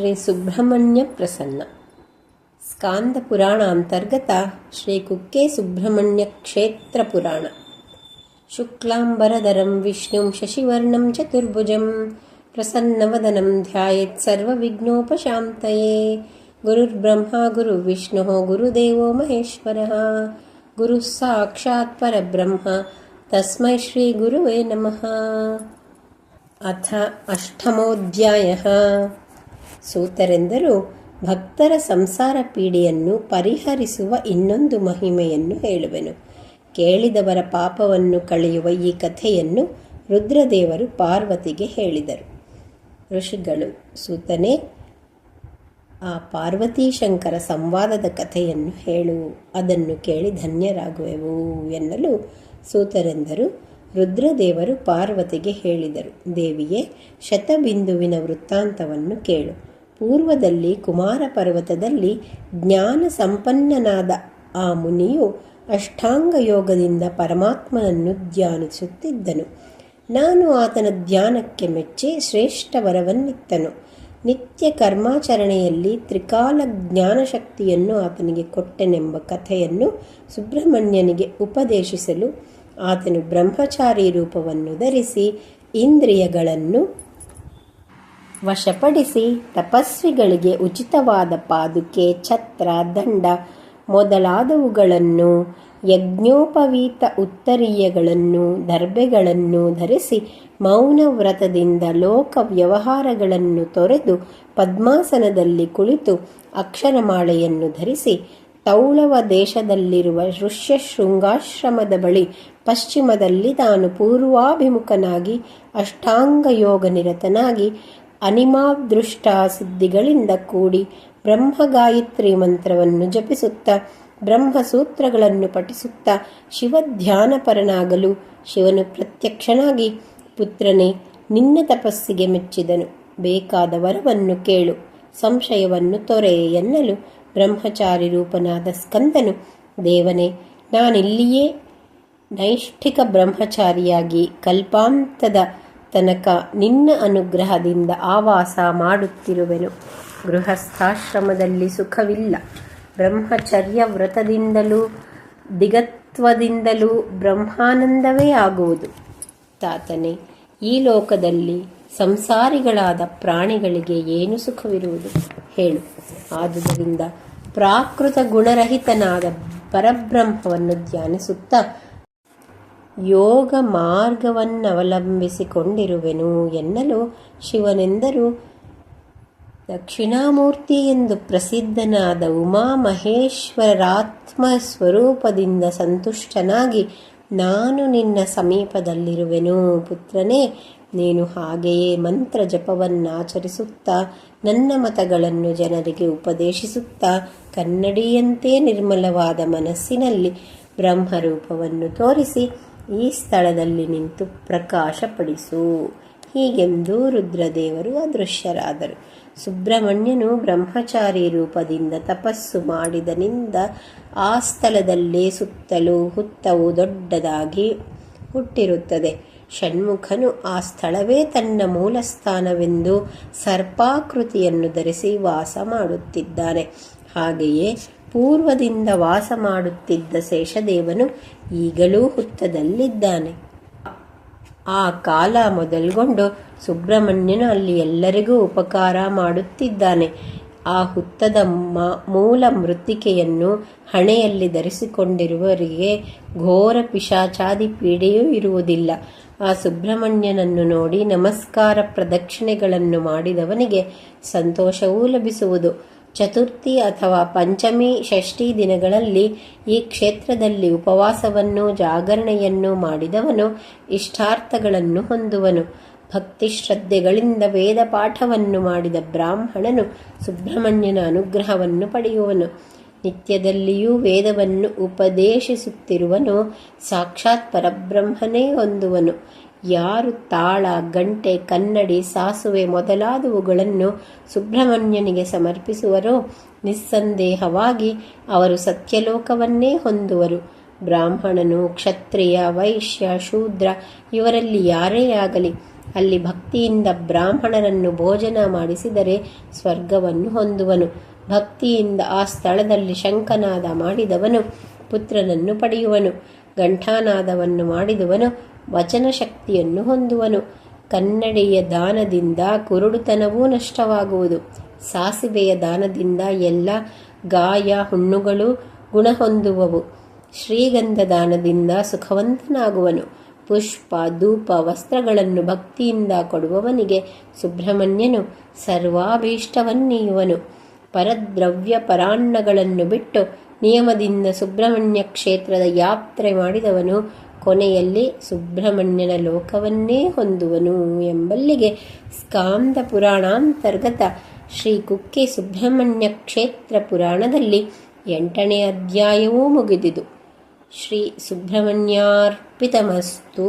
श्रीसुब्रह्मण्यप्रसन्न। स्कान्दपुराणान्तर्गता श्रीकुक्के सुब्रह्मण्यक्षेत्रपुराण। शुक्लाम्बरधरं विष्णुं शशिवर्णं चतुर्भुजं प्रसन्नवदनं ध्यायेत् सर्वविघ्नोपशान्तये। गुरुर्ब्रह्मा गुरुर्विष्णुः गुरुदेवो महेश्वरः। गुरुः साक्षात्परब्रह्म तस्मै श्रीगुरुवे नमः। अथ अष्टमोऽध्यायः। ಸೂತರೆಂದರು ಭಕ್ತರ ಸಂಸಾರ ಪೀಡೆಯನ್ನು ಪರಿಹರಿಸುವ ಇನ್ನೊಂದು ಮಹಿಮೆಯನ್ನು ಹೇಳುವೆನು. ಕೇಳಿದವರ ಪಾಪವನ್ನು ಕಳೆಯುವ ಈ ಕಥೆಯನ್ನು ರುದ್ರದೇವರು ಪಾರ್ವತಿಗೆ ಹೇಳಿದರು. ಋಷಿಗಳು, ಸೂತನೇ, ಆ ಪಾರ್ವತಿ ಶಂಕರ ಸಂವಾದದ ಕಥೆಯನ್ನು ಹೇಳು, ಅದನ್ನು ಕೇಳಿ ಧನ್ಯರಾಗುವೆವು ಎನ್ನಲು ಸೂತರೆಂದರು. ರುದ್ರದೇವರು ಪಾರ್ವತಿಗೆ ಹೇಳಿದರು, ದೇವಿಯೇ, ಶತಬಿಂದುವಿನ ವೃತ್ತಾಂತವನ್ನು ಕೇಳು. ಪೂರ್ವದಲ್ಲಿ ಕುಮಾರ ಪರ್ವತದಲ್ಲಿ ಜ್ಞಾನ ಸಂಪನ್ನನಾದ ಆ ಮುನಿಯು ಅಷ್ಟಾಂಗ ಯೋಗದಿಂದ ಪರಮಾತ್ಮನನ್ನು ಧ್ಯಾನಿಸುತ್ತಿದ್ದನು. ನಾನು ಆತನ ಧ್ಯಾನಕ್ಕೆ ಮೆಚ್ಚಿ ಶ್ರೇಷ್ಠ ವರವನ್ನಿತ್ತನು. ನಿತ್ಯ ಕರ್ಮಾಚರಣೆಯಲ್ಲಿ ತ್ರಿಕಾಲ ಜ್ಞಾನಶಕ್ತಿಯನ್ನು ಆತನಿಗೆ ಕೊಟ್ಟೆನೆಂಬ ಕಥೆಯನ್ನು ಸುಬ್ರಹ್ಮಣ್ಯನಿಗೆ ಉಪದೇಶಿಸಲು ಆತನು ಬ್ರಹ್ಮಚಾರಿ ರೂಪವನ್ನು ಧರಿಸಿ ಇಂದ್ರಿಯಗಳನ್ನು ವಶಪಡಿಸಿ ತಪಸ್ವಿಗಳಿಗೆ ಉಚಿತವಾದ ಪಾದುಕೆ, ಛತ್ರ, ದಂಡ ಮೊದಲಾದವುಗಳನ್ನು, ಯಜ್ಞೋಪವೀತ ಉತ್ತರೀಯಗಳನ್ನು ದರ್ಬೆಗಳನ್ನು ಧರಿಸಿ ಮೌನ ವ್ರತದಿಂದ ಲೋಕ ವ್ಯವಹಾರಗಳನ್ನು ತೊರೆದು ಪದ್ಮಾಸನದಲ್ಲಿ ಕುಳಿತು ಅಕ್ಷರಮಾಳೆಯನ್ನು ಧರಿಸಿ ತೌಳವ ದೇಶದಲ್ಲಿರುವ ಋಷ್ಯ ಶೃಂಗಾಶ್ರಮದ ಬಳಿ ಪಶ್ಚಿಮದಲ್ಲಿ ತಾನು ಪೂರ್ವಾಭಿಮುಖನಾಗಿ ಅಷ್ಟಾಂಗ ಯೋಗ ನಿರತನಾಗಿ ಅನಿಮಾದೃಷ್ಟ ಸಿದ್ಧಿಗಳಿಂದ ಕೂಡಿ ಬ್ರಹ್ಮಗಾಯತ್ರಿ ಮಂತ್ರವನ್ನು ಜಪಿಸುತ್ತಾ, ಬ್ರಹ್ಮಸೂತ್ರಗಳನ್ನು ಪಠಿಸುತ್ತಾ ಶಿವಧ್ಯಾನಪರನಾಗಲು ಶಿವನು ಪ್ರತ್ಯಕ್ಷನಾಗಿ ಪುತ್ರನೇ, ನಿನ್ನ ತಪಸ್ಸಿಗೆ ಮೆಚ್ಚಿದನು. ಬೇಕಾದ ವರವನ್ನು ಕೇಳು, ಸಂಶಯವನ್ನು ತೊರೆ ಎನ್ನಲು ಬ್ರಹ್ಮಚಾರಿ ರೂಪನಾದ ಸ್ಕಂದನು, ದೇವನೇ, ನಾನಿಲ್ಲಿಯೇ ನೈಷ್ಠಿಕ ಬ್ರಹ್ಮಚಾರಿಯಾಗಿ ಕಲ್ಪಾಂತದ ತನಕ ನಿನ್ನ ಅನುಗ್ರಹದಿಂದ ಆವಾಸ ಮಾಡುತ್ತಿರುವೆನು. ಗೃಹಸ್ಥಾಶ್ರಮದಲ್ಲಿ ಸುಖವಿಲ್ಲ. ಬ್ರಹ್ಮಚರ್ಯ ವ್ರತದಿಂದಲೂ, ದಿಗತ್ವದಿಂದಲೂ ಬ್ರಹ್ಮಾನಂದವೇ ಆಗುವುದು. ತಾತನೇ, ಈ ಲೋಕದಲ್ಲಿ ಸಂಸಾರಿಗಳಾದ ಪ್ರಾಣಿಗಳಿಗೆ ಏನು ಸುಖವಿರುವುದು? ಹೇಳು. ಆದುದರಿಂದ ಪ್ರಾಕೃತ ಗುಣರಹಿತನಾದ ಪರಬ್ರಹ್ಮವನ್ನು ಧ್ಯಾನಿಸುತ್ತಾ ಯೋಗ ಮಾರ್ಗವನ್ನವಲಂಬಿಸಿಕೊಂಡಿರುವೆನು ಎನ್ನಲು ಶಿವನೆಂದರು. ದಕ್ಷಿಣಾಮೂರ್ತಿ ಎಂದು ಪ್ರಸಿದ್ಧನಾದ ಉಮಾಮಹೇಶ್ವರಾತ್ಮ ಸ್ವರೂಪದಿಂದ ಸಂತುಷ್ಟನಾಗಿ, ನಾನು ನಿನ್ನ ಸಮೀಪದಲ್ಲಿರುವೆನು ಪುತ್ರನೇ, ನೀನು ಹಾಗೆಯೇ ಮಂತ್ರ ಜಪವನ್ನಾಚರಿಸುತ್ತಾ ನನ್ನ ಮತಗಳನ್ನು ಜನರಿಗೆ ಉಪದೇಶಿಸುತ್ತಾ, ಕನ್ನಡಿಯಂತೆ ನಿರ್ಮಲವಾದ ಮನಸ್ಸಿನಲ್ಲಿ ಬ್ರಹ್ಮರೂಪವನ್ನು ತೋರಿಸಿ ಈ ಸ್ಥಳದಲ್ಲಿ ನಿಂತು ಪ್ರಕಾಶಪಡಿಸು. ಹೀಗೆಂದು ರುದ್ರದೇವರು ಅದೃಶ್ಯರಾದರು. ಸುಬ್ರಹ್ಮಣ್ಯನು ಬ್ರಹ್ಮಚಾರಿ ರೂಪದಿಂದ ತಪಸ್ಸು ಮಾಡಿದನಿಂದ ಆ ಸ್ಥಳದಲ್ಲೇ ಸುತ್ತಲೂ ಹುತ್ತವು ದೊಡ್ಡದಾಗಿ ಹುಟ್ಟಿರುತ್ತದೆ. ಷಣ್ಮುಖನು ಆ ಸ್ಥಳವೇ ತನ್ನ ಮೂಲ ಸ್ಥಾನವೆಂದು ಸರ್ಪಾಕೃತಿಯನ್ನು ಧರಿಸಿ ವಾಸ ಮಾಡುತ್ತಿದ್ದಾನೆ. ಹಾಗೆಯೇ ಪೂರ್ವದಿಂದ ವಾಸ ಮಾಡುತ್ತಿದ್ದ ಶೇಷದೇವನು ಈಗಲೂ ಹುತ್ತದಲ್ಲಿದ್ದಾನೆ. ಆ ಕಾಲ ಮೊದಲ್ಗೊಂಡು ಸುಬ್ರಹ್ಮಣ್ಯನು ಅಲ್ಲಿ ಎಲ್ಲರಿಗೂ ಉಪಕಾರ ಮಾಡುತ್ತಿದ್ದಾನೆ. ಆ ಹುತ್ತದ ಮೂಲ ಮೃತ್ತಿಕೆಯನ್ನು ಹಣೆಯಲ್ಲಿ ಧರಿಸಿಕೊಂಡಿರುವವರಿಗೆ ಘೋರ ಪಿಶಾಚಾದಿ ಪೀಡೆಯೂ ಇರುವುದಿಲ್ಲ. ಆ ಸುಬ್ರಹ್ಮಣ್ಯನನ್ನು ನೋಡಿ ನಮಸ್ಕಾರ ಪ್ರದಕ್ಷಿಣೆಗಳನ್ನು ಮಾಡಿದವನಿಗೆ ಸಂತೋಷವೂ ಲಭಿಸುವುದು. ಚತುರ್ಥಿ ಅಥವಾ ಪಂಚಮಿ ಷಷ್ಠಿ ದಿನಗಳಲ್ಲಿ ಈ ಕ್ಷೇತ್ರದಲ್ಲಿ ಉಪವಾಸವನ್ನು, ಜಾಗರಣೆಯನ್ನು ಮಾಡಿದವನು ಇಷ್ಟಾರ್ಥಗಳನ್ನು ಹೊಂದುವನು. ಭಕ್ತಿ ಶ್ರದ್ಧೆಗಳಿಂದ ವೇದ ಪಾಠವನ್ನು ಮಾಡಿದ ಬ್ರಾಹ್ಮಣನು ಸುಬ್ರಹ್ಮಣ್ಯನ ಅನುಗ್ರಹವನ್ನು ಪಡೆಯುವನು. ನಿತ್ಯದಲ್ಲಿಯೂ ವೇದವನ್ನು ಉಪದೇಶಿಸುತ್ತಿರುವನು, ಸಾಕ್ಷಾತ್ ಪರಬ್ರಹ್ಮನೇ ಹೊಂದುವನು. ಯಾರು ತಾಳ, ಗಂಟೆ, ಕನ್ನಡಿ, ಸಾಸುವೆ ಮೊದಲಾದವುಗಳನ್ನು ಸುಬ್ರಹ್ಮಣ್ಯನಿಗೆ ಸಮರ್ಪಿಸುವರೋ, ನಿಸ್ಸಂದೇಹವಾಗಿ ಅವರು ಸತ್ಯಲೋಕವನ್ನೇ ಹೊಂದುವರು. ಬ್ರಾಹ್ಮಣನು, ಕ್ಷತ್ರಿಯ, ವೈಶ್ಯ, ಶೂದ್ರ, ಇವರಲ್ಲಿ ಯಾರೇ ಆಗಲಿ, ಅಲ್ಲಿ ಭಕ್ತಿಯಿಂದ ಬ್ರಾಹ್ಮಣರನ್ನು ಭೋಜನ ಮಾಡಿಸಿದರೆ ಸ್ವರ್ಗವನ್ನು ಹೊಂದುವನು. ಭಕ್ತಿಯಿಂದ ಆ ಸ್ಥಳದಲ್ಲಿ ಶಂಕನಾದ ಮಾಡಿದವನು, ಪುತ್ರನನ್ನು ಪಡೆಯುವನು ಗಂಠಾನಾದವನ್ನು ಮಾಡಿದವನು ವಚನ ಶಕ್ತಿಯನ್ನು ಹೊಂದುವನು. ಕನ್ನಡಿಯ ದಾನದಿಂದ ಕುರುಡುತನವೂ ನಷ್ಟವಾಗುವುದು. ಸಾಸಿವೆಯ ದಾನದಿಂದ ಎಲ್ಲ ಗಾಯ ಹುಣ್ಣುಗಳು ಗುಣ ಹೊಂದುವವು ಶ್ರೀಗಂಧ ದಾನದಿಂದ ಸುಖವಂತನಾಗುವನು. ಪುಷ್ಪ, ಧೂಪ, ವಸ್ತ್ರಗಳನ್ನು ಭಕ್ತಿಯಿಂದ ಕೊಡುವವನಿಗೆ ಸುಬ್ರಹ್ಮಣ್ಯನು ಸರ್ವಾಭೀಷ್ಟವನ್ನೀಯುವನು. ಪರದ್ರವ್ಯ ಪರಾನ್ನಗಳನ್ನು ಬಿಟ್ಟು ನಿಯಮದಿಂದ ಸುಬ್ರಹ್ಮಣ್ಯ ಕ್ಷೇತ್ರದ ಯಾತ್ರೆ ಮಾಡಿದವನು ಕೊನೆಯಲ್ಲಿ ಸುಬ್ರಹ್ಮಣ್ಯನ ಲೋಕವನ್ನೇ ಹೊಂದುವನು ಎಂಬಲ್ಲಿಗೆ ಸ್ಕಾಂದ ಪುರಾಣಾಂತರ್ಗತ ಶ್ರೀ ಕುಕ್ಕೆ ಸುಬ್ರಹ್ಮಣ್ಯ ಕ್ಷೇತ್ರ ಪುರಾಣದಲ್ಲಿ ಎಂಟನೇ ಅಧ್ಯಾಯವೂ ಮುಗಿದಿದು. ಶ್ರೀ ಸುಬ್ರಹ್ಮಣ್ಯಾರ್ಪಿತಮಸ್ತು.